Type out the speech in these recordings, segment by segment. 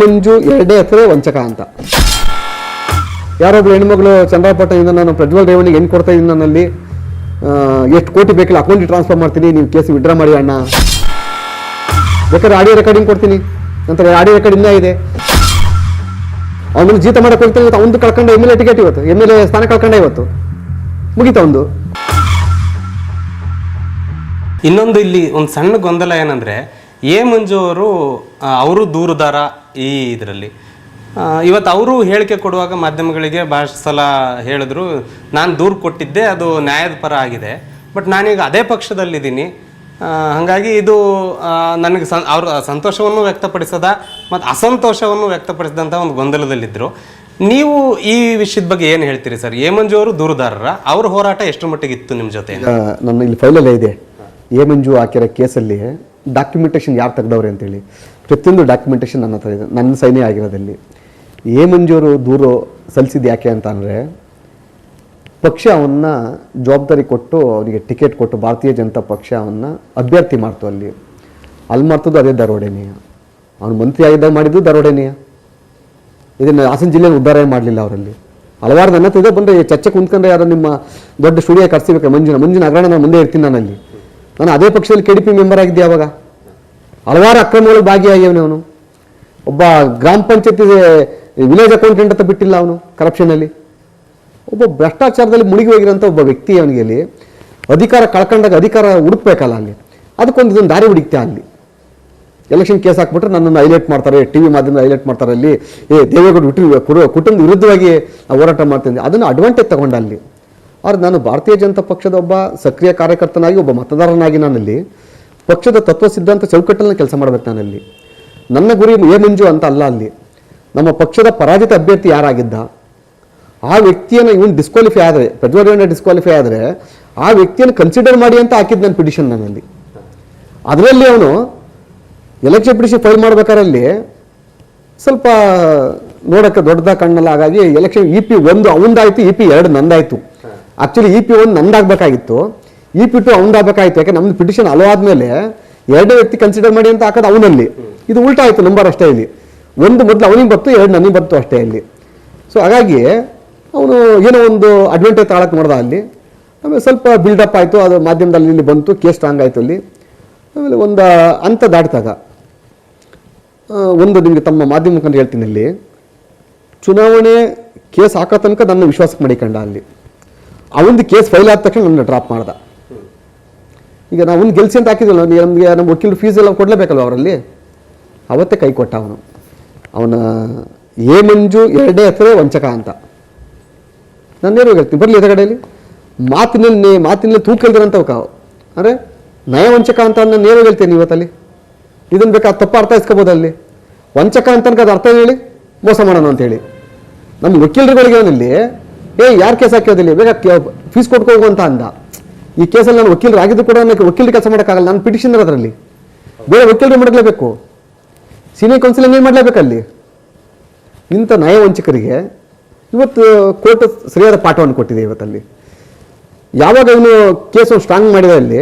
ಮಂಜು ಎರಡೇ ಎಕರೆ ವಂಚಕ ಅಂತ. ಯಾರೊಬ್ಳು ಹೆಣ್ಮಗಳು ಚಂದ್ರಪಟ್ಟಣದಿಂದ ನಾನು ಪ್ರಜ್ವಲ್ ರೇವಣಿಗೆ ಹೆಣ್ಣು ಕೊಡ್ತಾ ಇದ್ದೀನಿ ನನ್ನಲ್ಲಿ ಎಷ್ಟು ಕೋಟಿ ಬೇಕಿಲ್ಲ ಅಕೌಂಟಿಗೆ ಟ್ರಾನ್ಸ್ಫರ್ ಮಾಡ್ತೀನಿ, ನೀವು ಕೇಸ್ ವಿಡ್ರಾ ಮಾಡಿ ಅಣ್ಣ. ಬೇಕಾದ್ರೆ ಆಡಿಯೋ ರೆಕಾರ್ಡಿಂಗ್ ಕೊಡ್ತೀನಿ. ನಂತರ ಆಡಿಯೋ ರೆಕಾರ್ಡ್ ಇನ್ನೂ ಇದೆ. ಅವನು ಜೀತ ಮಾಡಕ್ಕೆ ಹೋಗ್ತಾನೆ ಇವತ್ತು ಅವನು ಕಳ್ಕೊಂಡ ಎಂ ಎಲ್ ಎ ಟಿಕೆಟ್ ಇವತ್ತು. ಎಂ ಎಲ್ ಎ ಸ್ಥಾನ ಕಳ್ಕೊಂಡ ಇವತ್ತು. ಮುಗಿತ ಒಂದು? ಇನ್ನೊಂದು ಇಲ್ಲಿ ಒಂದು ಸಣ್ಣ ಗೊಂದಲ ಏನಂದ್ರೆ, ಎ ಮಂಜು ಅವರು ಅವರು ದೂರುದಾರ ಈ ಇದರಲ್ಲಿ. ಇವತ್ತು ಅವರು ಹೇಳಿಕೆ ಕೊಡುವಾಗ ಮಾಧ್ಯಮಗಳಿಗೆ ಭಾಳ ಸಲ ಹೇಳಿದ್ರು, ನಾನು ದೂರು ಕೊಟ್ಟಿದ್ದೆ, ಅದು ನ್ಯಾಯದ ಪರ ಆಗಿದೆ. ಬಟ್ ನಾನೀಗ ಅದೇ ಪಕ್ಷದಲ್ಲಿದ್ದೀನಿ. ಹಾಗಾಗಿ ಇದು ನನಗೆ ಸಂ, ಅವ್ರ ಸಂತೋಷವನ್ನು ವ್ಯಕ್ತಪಡಿಸದ ಮತ್ತು ಅಸಂತೋಷವನ್ನು ವ್ಯಕ್ತಪಡಿಸಿದಂಥ ಒಂದು ಗೊಂದಲದಲ್ಲಿದ್ದರು ನೀವು ಈ ವಿಷಯದ ಬಗ್ಗೆ ಏನು ಹೇಳ್ತೀರಿ ಸರ್? ಏಮಂಜು ಮಂಜು ಅವರು ದೂರುದಾರರ, ಅವ್ರ ಹೋರಾಟ ಎಷ್ಟು ಮಟ್ಟಿಗೆ ಇತ್ತು ನಿಮ್ಮ ಜೊತೆ? ನನ್ನ ಇಲ್ಲಿ ಫೈಲಲ್ಲೇ ಇದೆ. ಏಮಂಜು ಮಂಜು ಹಾಕಿರೋ ಕೇಸಲ್ಲಿ ಡಾಕ್ಯುಮೆಂಟೇಷನ್ ಯಾರು ತೆಗ್ದವ್ರೆ ಅಂತೇಳಿ. ಪ್ರತಿಯೊಂದು ಡಾಕ್ಯುಮೆಂಟೇಷನ್ ನನ್ನ ಹತ್ರ ಇದೆ. ನನ್ನ ಸೈನೇ ಆಗಿರೋದಲ್ಲಿ. ಎ ಮಂಜೂರು ದೂರು ಸಲ್ಲಿಸಿದ್ದು ಯಾಕೆ ಅಂತ ಅಂದರೆ, ಪಕ್ಷ ಅವನ್ನ ಜವಾಬ್ದಾರಿ ಕೊಟ್ಟು ಅವನಿಗೆ ಟಿಕೆಟ್ ಕೊಟ್ಟು ಭಾರತೀಯ ಜನತಾ ಪಕ್ಷ ಅವನ್ನ ಅಭ್ಯರ್ಥಿ ಮಾಡ್ತು ಅಲ್ಲಿ. ಅಲ್ಲಿ ಮಾಡ್ತದ್ದು ಅದೇ ದರೋಡೆನೀಯ. ಅವನು ಮಂತ್ರಿ ಆಗಿದ್ದಾಗ ಮಾಡಿದ್ದು ದರೋಡೆನೀಯ. ಇದನ್ನು ಹಾಸನ ಜಿಲ್ಲೆಯಲ್ಲಿ ಉದ್ಧಾರ ಮಾಡಲಿಲ್ಲ ಅವರಲ್ಲಿ? ಹಲವಾರು ನನ್ನ ಇದೆ. ಬಂದರೆ ಚರ್ಚೆ ಕುಂತ್ಕೊಂಡ್ರೆ ಯಾರೋ ನಿಮ್ಮ ದೊಡ್ಡ ಸ್ಟುಡಿಯೋ ಕರ್ಸಿಬೇಕು ಮಂಜುನ ಮಂಜುನ ಅಗ್ರಣ ನಾನು ಮುಂದೆ ಇರ್ತೀನಿ ನಾನಲ್ಲಿ ನಾನು ಅದೇ ಪಕ್ಷದಲ್ಲಿ ಕೆ ಡಿ ಪಿ ಮೆಂಬರ್ ಆಗಿದ್ದೆ ಅವಾಗ ಹಲವಾರು ಅಕ್ರಮಗಳು ಭಾಗಿಯಾಗಿವನೇ ಅವನು? ಒಬ್ಬ ಗ್ರಾಮ ಪಂಚಾಯತಿ ವಿಲೇಜ್ ಅಕೌಂಟೆಂಟ್ ಅಂತ ಬಿಟ್ಟಿಲ್ಲ ಅವನು ಕರಪ್ಷನಲ್ಲಿ ಒಬ್ಬ ಭ್ರಷ್ಟಾಚಾರದಲ್ಲಿ ಮುಳುಗಿ ಹೋಗಿರೋಂಥ ಒಬ್ಬ ವ್ಯಕ್ತಿ ಅವನಿಗೆ ಅಲ್ಲಿ ಅಧಿಕಾರ ಕಳ್ಕೊಂಡಾಗ ಅಧಿಕಾರ ಹುಡುಕ್ಬೇಕಲ್ಲ ಅಲ್ಲಿ. ಅದಕ್ಕೊಂದು ಇದೊಂದು ದಾರಿ ಹುಡುಕ್ತೆ ಅಲ್ಲಿ. ಎಲೆಕ್ಷನ್ ಕೇಸ್ ಹಾಕ್ಬಿಟ್ರೆ ನನ್ನನ್ನು ಹೈಲೈಟ್ ಮಾಡ್ತಾರೆ ಟಿ ವಿ ಮಾಧ್ಯಮ ಹೈಲೈಟ್ ಮಾಡ್ತಾರೆ ಅಲ್ಲಿ. ಏ, ದೇವೇಗೌಡ ಕುಟುಂಬದ ವಿರುದ್ಧವಾಗಿ ಹೋರಾಟ ಮಾಡ್ತೀನಿ ಅದನ್ನು ಅಡ್ವಾಂಟೇಜ್ ತಗೊಂಡ ಅಲ್ಲಿ. ಆದ್ರೆ ನಾನು ಭಾರತೀಯ ಜನತಾ ಪಕ್ಷದ ಒಬ್ಬ ಸಕ್ರಿಯ ಕಾರ್ಯಕರ್ತನಾಗಿ, ಒಬ್ಬ ಮತದಾರನಾಗಿ ನಾನಲ್ಲಿ ಪಕ್ಷದ ತತ್ವ ಸಿದ್ಧಾಂತ ಚೌಕಟ್ಟಲ್ಲಿ ಕೆಲಸ ಮಾಡಬೇಕು ನಾನಲ್ಲಿ. ನನ್ನ ಗುರಿ ಮಂಜು ಅಂತ ಅಲ್ಲ ಅಲ್ಲಿ. ನಮ್ಮ ಪಕ್ಷದ ಪರಾಜಿತ ಅಭ್ಯರ್ಥಿ ಯಾರಾಗಿದ್ದ? ಆ ವ್ಯಕ್ತಿಯನ್ನು ಇವನು ಡಿಸ್ಕ್ವಾಲಿಫೈ ಆದರೆ ಪ್ರಜ್ವಲ್ ಡಿಸ್ಕ್ವಾಲಿಫೈ ಆದರೆ ಆ ವ್ಯಕ್ತಿಯನ್ನು ಕನ್ಸಿಡರ್ ಮಾಡಿ ಅಂತ ಹಾಕಿದ್ದು ನನ್ನ ಪಿಟಿಷನ್ ನನ್ನಲ್ಲಿ ಅದರಲ್ಲಿ ಅವನು ಎಲೆಕ್ಷನ್ ಪಿಟಿಷನ್ ಫೈಲ್ ಮಾಡ್ಬೇಕಾರಲ್ಲಿ ಸ್ವಲ್ಪ ನೋಡೋಕ್ಕೆ ದೊಡ್ಡದ ಕಣ್ಣಲ್ಲ ಹಾಗಾಗಿ ಎಲೆಕ್ಷನ್ ಇ ಪಿ ಒಂದು, ಅವಂದಾಯಿತು ಇ ಪಿ ಎರಡು ನಂದಾಯ್ತು. ಆಕ್ಚುಲಿ ಇ ಪಿ ಒನ್ ನಂದಾಗಬೇಕಾಗಿತ್ತು. ಇ ಪಿ ಟು ಅವಂದಾಗಬೇಕಾಗಿತ್ತು ಯಾಕೆ? ನಮ್ದು ಪಿಟಿಷನ್ ಅಲೋ ಆದಮೇಲೆ ಎರಡೇ ವ್ಯಕ್ತಿ ಕನ್ಸಿಡರ್ ಮಾಡಿ ಅಂತ ಹಾಕೋದು ಅವನಲ್ಲಿ. ಇದು ಉಲ್ಟಾ ಆಯಿತು ನಂಬರ್ ಅಷ್ಟೇ ಇಲ್ಲಿ. ಒಂದು ಮೊದಲು ಅವನಿಗೆ ಬತ್ತು, ಎರಡು ನನಗೆ ಬತ್ತು ಅಷ್ಟೇ ಇಲ್ಲಿ. ಸೊ ಹಾಗಾಗಿ ಅವನು ಏನೋ ಒಂದು ಅಡ್ವಾಂಟೇಜ್ ತಾಳಕ್ಕೆ ನೋಡ್ದ ಅಲ್ಲಿ. ಆಮೇಲೆ ಸ್ವಲ್ಪ ಬಿಲ್ಡಪ್ ಆಯಿತು. ಅದು ಮಾಧ್ಯಮದಲ್ಲಿ ಇಲ್ಲಿ ಬಂತು ಕೇಸ್ ಸ್ಟ್ರಾಂಗ್ ಆಯಿತು ಅಲ್ಲಿ. ಆಮೇಲೆ ಒಂದು ಅಂತ ದಾಟಿದಾಗ ಒಂದು ನಿಮಗೆ ತಮ್ಮ ಮಾಧ್ಯಮ ಹೇಳ್ತೀನಿ ಇಲ್ಲಿ. ಚುನಾವಣೆ ಕೇಸ್ ಹಾಕೋ ತನಕ ನನ್ನ ವಿಶ್ವಾಸಕ್ಕೆ ಮಾಡಿಕೊಂಡ ಅಲ್ಲಿ. ಅವನದು ಕೇಸ್ ಫೈಲ್ ಆದ ತಕ್ಷಣ ನನ್ನ ಡ್ರಾಪ್ ಮಾಡ್ದ. ಈಗ ನಾವು ಒಂದು ಗೆಲ್ಸಿ ಅಂತ ಹಾಕಿದ್ವಲ್ಲ ನಮಗೆ ನಮ್ಮ ವಕೀಲರು ಫೀಸ್ ಎಲ್ಲ ಕೊಡಲೇಬೇಕಲ್ವ ಅವರಲ್ಲಿ? ಅವತ್ತೇ ಕೈ ಕೊಟ್ಟ ಅವನು. ಅವನ ಎ ಮಂಜು ಎರಡೇ ಹತ್ತಿರ ವಂಚಕ ಅಂತ. ನಾನು ನೇರವಾಗಿ ಹೇಳ್ತೀನಿ, ಬರಲಿ ಎದುರುಗಡೆಯಲ್ಲಿ. ಮಾತಿನಲ್ಲಿ ಮಾತಿನಲ್ಲಿ ತೂಕ ಇಲ್ದಿರಂತವ ಅಂದರೆ ನಯವಂಚಕ ಅಂತ ನಾನು ನೇರ ಹೇಳ್ತೀನಿ ಇವತ್ತಲ್ಲಿ. ಇದನ್ನು ಬೇಕಾ ತಪ್ಪು ಅರ್ಥ ಇಸ್ಕೋಬೋದು ಅಲ್ಲಿ. ವಂಚಕ ಅಂತ ಅದು ಅರ್ಥ ಹೇಳಿ? ಮೋಸ ಮಾಡೋಣ ಅಂತ ಹೇಳಿ. ನಮ್ಮ ವಕೀಲರುಗಳಿಗೆ ಅವನಲ್ಲಿ ಏ, ಯಾರು ಕೇಸ್ ಹಾಕಿರೋದಿಲ್ಲ? ಬೇಗ ಫೀಸ್ ಕೊಟ್ಕೋಗು ಅಂತ ಅಂದ. ಈ ಕೇಸಲ್ಲಿ ನಾನು ವಕೀಲರು ಆಗಿದ್ದು ಕೂಡ ನನಗೆ ವಕೀಲರು ಕೆಲಸ ಮಾಡೋಕ್ಕಾಗಲ್ಲ. ನಾನು ಪಿಟಿಷನ್ ಅದರಲ್ಲಿ. ಬೇರೆ ವಕೀಲರು ಮಾಡಲೇಬೇಕು? ಸೀನಿಯರ್ ಕೌನ್ಸಿಲ್ ಏನು ಮಾಡಲೇಬೇಕಲ್ಲಿ? ಇಂಥ ನ್ಯಾಯವಂಚಕರಿಗೆ ಇವತ್ತು ಕೋರ್ಟ್ ಸರಿಯಾದ ಪಾಠವನ್ನು ಕೊಟ್ಟಿದೆ ಇವತ್ತಲ್ಲಿ. ಯಾವಾಗ ಇವನು ಕೇಸು ಸ್ಟ್ರಾಂಗ್ ಮಾಡಿದೆ ಅಲ್ಲಿ,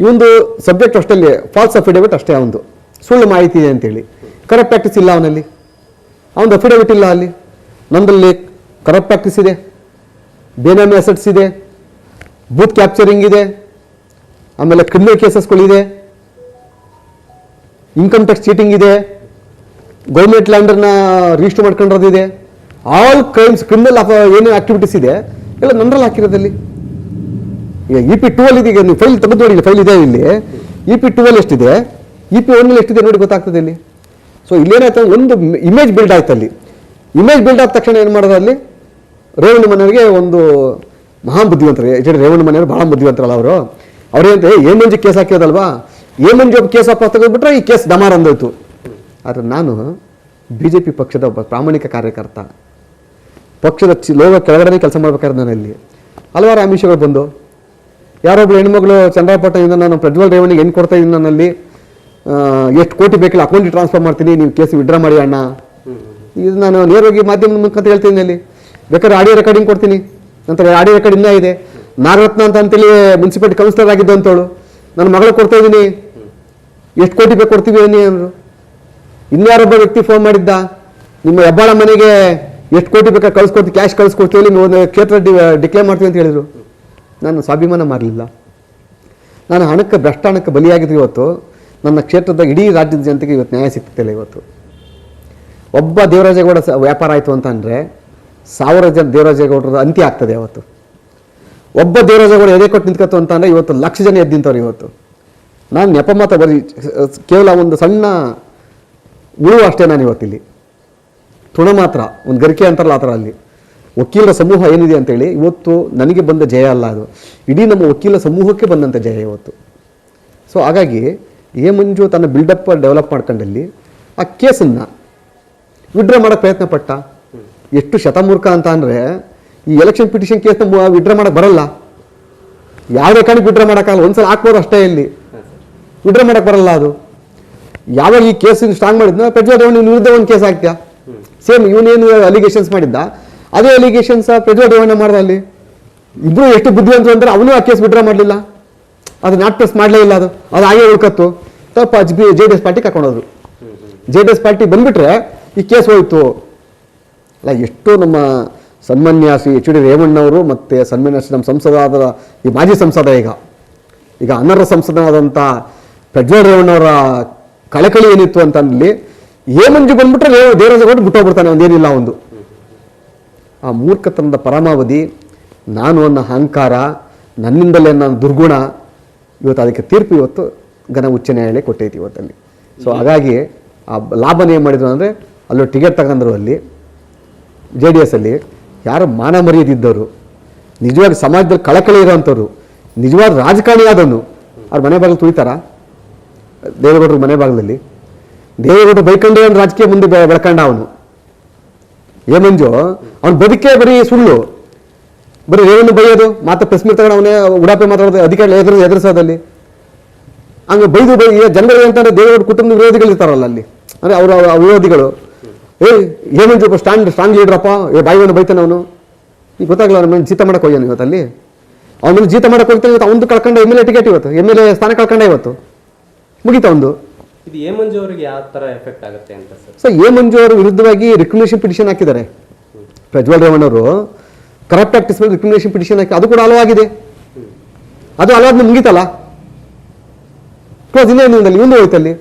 ಇವೊಂದು ಸಬ್ಜೆಕ್ಟ್ ಅಷ್ಟಲ್ಲಿ ಫಾಲ್ಸ್ ಅಫಿಡೇವಿಟ್ ಅಷ್ಟೇ ಅವನು ಸುಳ್ಳು ಮಾಹಿತಿ ಇದೆ ಅಂತೇಳಿ. ಕರೆಕ್ಟ್ ಪ್ರಾಕ್ಟೀಸ್ ಇಲ್ಲ ಅವನಲ್ಲಿ. ಅವನದು ಅಫಿಡೇವಿಟ್ ಇಲ್ಲ ಅಲ್ಲಿ. ನಮ್ಮದಲ್ಲಿ ಕರೆಕ್ಟ್ ಪ್ರಾಕ್ಟೀಸ್ ಇದೆ, ಬೇನಾಮಿ ಅಸೆಟ್ಸ್ ಇದೆ ಬೂತ್ ಕ್ಯಾಪ್ಚರಿಂಗ್ ಇದೆ, ಆಮೇಲೆ ಕ್ರಿಮಿನಲ್ ಕೇಸಸ್ಗಳಿದೆ ಇನ್ಕಮ್ ಟ್ಯಾಕ್ಸ್ ಚೀಟಿಂಗ್ ಇದೆ ಗೌರ್ಮೆಂಟ್ ಲ್ಯಾಂಡರ್ನ ರಿಜಿಸ್ಟರ್ ಮಾಡ್ಕೊಂಡಿರೋದಿದೆ ಆಲ್ ಕ್ರೈಮ್ಸ್ ಕ್ರಿಮಿನಲ್ ಏನು ಆಕ್ಟಿವಿಟೀಸ್ ಇದೆ, ಎಲ್ಲ ನನ್ನಲ್ಲಿ ಹಾಕಿರೋದಲ್ಲಿ ಈಗ ಇ ಪಿ ಟೂ ಅಲ್ಲಿ ಇದೀಗ ನೀವು ಫೈಲ್ ತೆಗೆದು ನೋಡಿ ಫೈಲ್ ಇದೆ ಇಲ್ಲಿ. ಇ ಪಿ ಟೂ ಅಲ್ಲಿ ಎಷ್ಟಿದೆ? ಇ ಪಿ ಒನ್ ಎಷ್ಟಿದೆ ನೋಡಿ ಗೊತ್ತಾಗ್ತದೆ ಇಲ್ಲಿ. ಸೊ ಇಲ್ಲೇನಾಯ್ತು ಒಂದು ಇಮೇಜ್ ಬಿಲ್ಡ್ ಆಯ್ತು ಅಲ್ಲಿ ಇಮೇಜ್ ಬಿಲ್ಡ್ ಆದ ತಕ್ಷಣ ಏನು ಮಾಡೋದು ಅಲ್ಲಿ? ರೇವಣ್ಣ ಮನೆಯವರಿಗೆ ಒಂದು ಮಹಾ ಬುದ್ಧಿವಂತರು. ಎಚ್ ಡಿ ರೇವಣ್ಣ ಮನೆಯವರು ಬಹಳ ಬುದ್ಧಿವಂತರಲ್ಲ ಅವರು. ಅವರೇನಂತೆ ಏ ಮಂಜು ಕೇಸ್ ಹಾಕಿರೋದಲ್ವಾ? ಏ ಮಂಜು ಕೇಸ್ ಅಪ್ಪ ತೆಗೆದುಬಿಟ್ರೆ ಈ ಕೇಸ್ ದಮಾರ್ ಅಂದೋಯ್ತು ಆದರೆ ನಾನು ಬಿ ಜೆ ಪಿ ಪಕ್ಷದ ಒಬ್ಬ ಪ್ರಾಮಾಣಿಕ ಕಾರ್ಯಕರ್ತ. ಪಕ್ಷದ ಚಿ ಲೋಕ ಕೆಳಗಡೆ ಕೆಲಸ ಮಾಡ್ಬೇಕಾದ್ರೆ ನನ್ನಲ್ಲಿ ಹಲವಾರು ಆಮಿಷಗಳು ಬಂದು. ಯಾರೊಬ್ಬರು ಹೆಣ್ಮಗಳು ಚಂದ್ರಪಟ್ಟಣದಿಂದ ನಾನು ಪ್ರಜ್ವಲ್ ರೇವಣಿಗೆ ಏನು ಕೊಡ್ತಾ ಇದ್ದೀನಿ ನನ್ನಲ್ಲಿ. ಎಷ್ಟು ಕೋಟಿ ಬೇಕಿಲ್ಲ ಅಕೌಂಟಿಗೆ ಟ್ರಾನ್ಸ್ಫರ್ ಮಾಡ್ತೀನಿ ನೀವು ಕೇಸ್ ವಿಡ್ರಾ ಮಾಡಿ ಅಣ್ಣ. ಇದು ನಾನು ನೇರವಾಗಿ ಮಾಧ್ಯಮದ ಮುಖಾಂತರ ಹೇಳ್ತೀನಿ ಅಲ್ಲಿ. ಬೇಕಾದ್ರೆ ಆಡಿಯೋ ರೆಕಾರ್ಡಿಂಗ್ ಕೊಡ್ತೀನಿ. ನಂತರ ಆಡಿಯೋ ರೆಕಾರ್ಡ್ ಇನ್ನೂ ಇದೆ. ನಾಗರತ್ನ ಅಂತ ಅಂತೇಳಿ ಮುನ್ಸಿಪಾಲ್ಟಿ ಕೌನ್ಸಿಲರ್ ಆಗಿದ್ದು ಅಂತವಳು ನನ್ನ ಮಗಳು ಕೊಡ್ತಾ ಇದ್ದೀನಿ. ಎಷ್ಟು ಕೋಟಿ ಬೇಕು ಕೊಡ್ತೀವಿ ಅನ್ನಿ ಅಂದರು. ಇನ್ಯಾರೊಬ್ಬ ವ್ಯಕ್ತಿ ಫೋನ್ ಮಾಡಿದ್ದ, ನಿಮ್ಮ ಹೆಬ್ಬಾಳ ಮನೆಗೆ ಎಷ್ಟು ಕೋಟಿ ಬೇಕಾ ಕಳಿಸ್ಕೊಡ್ತೀವಿ ಕ್ಯಾಶ್ ಕಳಿಸ್ಕೊಡ್ತೀವಿ ನೀವು ಒಂದು ಕ್ಷೇತ್ರ ಡಿಕ್ಲೇರ್ ಮಾಡ್ತೀವಿ ಅಂತ ಹೇಳಿದರು. ನಾನು ಸ್ವಾಭಿಮಾನ ಮಾಡಲಿಲ್ಲ. ನಾನು ಹಣಕ್ಕೆ, ಭ್ರಷ್ಟ ಹಣಕ್ಕೆ ಬಲಿಯಾಗಿದ್ದು ಇವತ್ತು ನನ್ನ ಕ್ಷೇತ್ರದ ಇಡೀ ರಾಜ್ಯದ ಜನತೆಗೆ ಇವತ್ತು ನ್ಯಾಯ ಸಿಗ್ತಿಲ್ಲ ಇವತ್ತು. ಒಬ್ಬ ದೇವರಾಜೇಗೌಡ ವ್ಯಾಪಾರ ಆಯಿತು ಅಂತ ಅಂದರೆ ಸಾವಿರ ಜನ ದೇವರಾಜೇಗೌಡರ ಅಂತ್ಯ ಆಗ್ತದೆ ಅವತ್ತು ಒಬ್ಬ ದೇವರಾಜೇಗೌಡ ಎದೆ ಕೊಟ್ಟು ನಿಂತ್ಕೊತು ಅಂತ ಅಂದರೆ ಇವತ್ತು ಲಕ್ಷ ಜನ ಎದ್ದು ನಿಂತವ್ರು ಇವತ್ತು. ನಾನು ನೆಪ ಬರೀ, ಕೇವಲ ಒಂದು ಸಣ್ಣ ಉಳುವು ಅಷ್ಟೇ ನಾನು ಇವತ್ತಿಲ್ಲಿ. ತೃಣ ಮಾತ್ರ, ಒಂದು ಗರಿಕೆ ಅಂತಾರಲ್ಲ ಆ ಥರ ಅಲ್ಲಿ ವಕೀಲರ ಸಮೂಹ ಏನಿದೆ ಅಂತೇಳಿ, ಇವತ್ತು ನನಗೆ ಬಂದ ಜಯ ಅಲ್ಲ ಅದು. ಇಡೀ ನಮ್ಮ ವಕೀಲ ಸಮೂಹಕ್ಕೆ ಬಂದಂಥ ಜಯ ಇವತ್ತು. ಸೊ ಹಾಗಾಗಿ, ಎ ಮಂಜು ತನ್ನ ಬಿಲ್ಡಪ್ ಡೆವಲಪ್ ಮಾಡ್ಕೊಂಡಲ್ಲಿ, ಆ ಕೇಸನ್ನು ವಿಡ್ರಾ ಮಾಡೋಕ್ಕೆ ಪ್ರಯತ್ನ ಪಟ್ಟ? ಎಷ್ಟು ಶತಮೂರ್ಖ ಅಂತ ಅಂದರೆ ಈ ಎಲೆಕ್ಷನ್ ಪಿಟಿಷನ್ ಕೇಸ್ನ ವಿಡ್ರಾ ಮಾಡೋಕ್ಕೆ ಬರಲ್ಲ. ಯಾವುದೇ ಕಾರಣಕ್ಕೆ ವಿಡ್ರಾ ಮಾಡೋಕ್ಕಾಗಲ್ಲ. ಒಂದ್ಸಲ ಹಾಕ್ಬೋದು ಅಷ್ಟೇ ಇಲ್ಲಿ. ವಿಡ್ರಾ ಮಾಡೋಕ್ಕೆ ಬರಲ್ಲ ಅದು. ಯಾವಾಗ ಈ ಕೇಸ್ ಸ್ಟ್ರಾಂಗ್ ಮಾಡಿದ್ನ ಪ್ರಜ್ವಲ್ ರೇವಣಿ ವಿರುದ್ಧ ಒಂದು ಕೇಸ್ ಹಾಕ್ತ್ಯಾ. ಸೇಮ್ ಇವನೇನು ಅಲಿಗೇಷನ್ಸ್ ಮಾಡಿದ್ದ? ಅದೇ ಅಲಿಗೇಷನ್ಸ್ ಪ್ರಜ್ವಲ್ ರೇವಣ್ಣ ಮಾಡ್ದ ಅಲ್ಲಿ. ಇಬ್ಬರು ಎಷ್ಟು ಬುದ್ಧಿವಂತರು ಅಂದ್ರೆ ಅವನು ಆ ಕೇಸ್ ವಿಡ್ರಾ ಮಾಡಲಿಲ್ಲ. ಅದು ನಾಟ್ ಪ್ರೆಸ್ ಮಾಡಲೇ ಇಲ್ಲ ಅದು. ಅದು ಹಾಗೆ ಉಳ್ಕತ್ತು. ತಪ್ಪ ಜೆ ಡಿ ಎಸ್ ಪಾರ್ಟಿ ಕರ್ಕೊಂಡೋದ್ರು. ಜೆ ಡಿ ಎಸ್ ಪಾರ್ಟಿ ಬಂದ್ಬಿಟ್ರೆ ಈ ಕೇಸ್ ಹೋಯ್ತು. ಅಲ್ಲ, ಎಷ್ಟು ನಮ್ಮ ಸನ್ಮಾನ್ಯಾಸಿ ಎಚ್ ಡಿ ರೇವಣ್ಣವರು ಮತ್ತು ಸನ್ಮಾನ್ಯಾಸಿ ನಮ್ಮ ಸಂಸದಾದ ಈ ಮಾಜಿ ಸಂಸದ ಈಗ. ಈಗ ಅನರ್ಹ ಸಂಸದನಾದಂಥ ಪ್ರಜ್ವಲ್ ರೇವಣ್ಣವರ ಕಳಕಳಿ ಏನಿತ್ತು ಅಂತಂದಲ್ಲಿ ಏ ಮಂಜು ಬಂದ್ಬಿಟ್ರೆ ರೇವ ದೇವರಾಜಗೌಡ ಬಿಟ್ಟೋಗ್ಬಿಡ್ತಾನೆ, ಒಂದೇನಿಲ್ಲ ಒಂದು. ಆ ಮೂರ್ಖತನದ ಪರಮಾವಧಿ, ನಾನು ಅನ್ನೋ ಅಹಂಕಾರ, ನನ್ನಿಂದಲೇ ನನ್ನ ದುರ್ಗುಣ, ಇವತ್ತು ಅದಕ್ಕೆ ತೀರ್ಪು ಇವತ್ತು ಘನ ಉಚ್ಚ ನ್ಯಾಯಾಲಯ ಕೊಟ್ಟೈತಿ ಇವತ್ತಲ್ಲಿ. ಸೊ ಹಾಗಾಗಿ ಆ ಲಾಭನ ಏನು ಮಾಡಿದ್ರು ಅಂದರೆ ಅಲ್ಲೂ ಟಿಕೆಟ್ ತಗೊಂಡ್ರು ಅಲ್ಲಿ ಜೆ ಡಿ ಎಸ್ ಅಲ್ಲಿ ಯಾರು ಮಾನ ಮರ್ಯಾದಿದ್ದವರು, ನಿಜವಾಗಿ ಸಮಾಜದಲ್ಲಿ ಕಳಕಳಿ ಇರೋವಂಥವ್ರು, ನಿಜವಾದ ರಾಜಕಾರಣಿ ಆದವನು, ಅವ್ರ ಮನೆ ಬಾಗಿಲು ತುಳಿತಾರ? ದೇವೇಗೌಡರು ಮನೆ ಬಾಗಿಲಲ್ಲಿ ದೇವೇಗೌಡರು ಬೈಕಂಡೇ ಒಂದು ರಾಜಕೀಯ ಮುಂದೆ ಬೆಳ್ಕಂಡ ಅವನು. ಏಮಂಜು ಮಂಜು ಅವ್ನು ಬದುಕೇ ಬರೀ ಸುಳ್ಳು. ಬರೀ ರೇವಣ್ಣ ಬೈಯೋದು, ಮಾತ್ರ ಪ್ರೆಸ್ ಮೀಟ್ ತಗೊಂಡು ಅವನೇ ಉಡಾಪೆ ಮಾತಾಡೋದು ಅಧಿಕಾರಿ ಎದುರು, ಎದುರಿಸೋದಲ್ಲಿ. ಹಂಗೆ ಬೈದು ಬೈ ಜನಗಳು ಅಂತಂದ್ರೆ ದೇವೇಗೌಡ ಕುಟುಂಬದ ವಿರೋಧಿಗಳು ಇರ್ತಾರಲ್ಲ ಅಲ್ಲಿ. ಅಂದರೆ ಅವರ ವಿರೋಧಿಗಳು. ಏ ಏ ಮಂಜು ಸ್ಟ್ಯಾಂಡ್ ಸ್ಟ್ರಾಂಗ್ ಲೀಡ್ರಪ್ಪ ಏ ಬಾಯಿವನ್ನು ಬೈತಾನೆ ಅವನು. ಈಗ ಗೊತ್ತಾಗಲ್ಲ ಅವ್ನ ಮೇಲೆ ಜೀತ ಮಾಡಕ್ಕೆ ಹೋಗ್ಯಾನ ಇವತ್ತಲ್ಲಿ ಅವನ ಮೇಲೆ ಜೀತ ಮಾಡಕ್ಕೆ ಹೋಗ್ತಾನೆ ಇವತ್ತು ಒಂದು ಕಳ್ಕೊಂಡ ಎಂ ಎಲ್ ಎ ಟಿಕೆಟ್ ಇವತ್ತು ಎಂ ಎಲ್ ಎ ಸ್ಥಾನ ಕಳ್ಕೊಂಡ ಇವತ್ತು. ಮುಗಿತಾ ಒಂದು ಇದು ಎ ಮಂಜು ಅವರಿಗೆ ಯಾವ ತರ ಎಫೆಕ್ಟ್ ಆಗುತ್ತೆ ಅಂತ ಸರ್? ಸೊ ಎ ಮಂಜು ಅವರು ವಿರುದ್ಧವಾಗಿ ರಿಕಮೆಂಡೇಶನ್ ಪಿಟಿಷನ್ ಹಾಕಿದ್ದಾರೆ. ಪ್ರಜ್ವಲ್ ರೇವಣ್ಣವರು ಕರಪ್ಟ್ ಆಕ್ಟಿಸ್ ಮೇಲೆ ರಿಕಮೆಂಡೇಶನ್ ಪಿಟಿಷನ್ ಹಾಕಿ ಅದು ಕೂಡ ಹಲವಾಗಿದೆ ಅದು ಹಲವಾದ್ಮೇಲೆ ಮುಗೀತಲ್ಲ? ಕ್ಲೋಸ್ ಇನ್ನೇನು ಇವನು ಹೋಯ್ತಲ್ಲಿ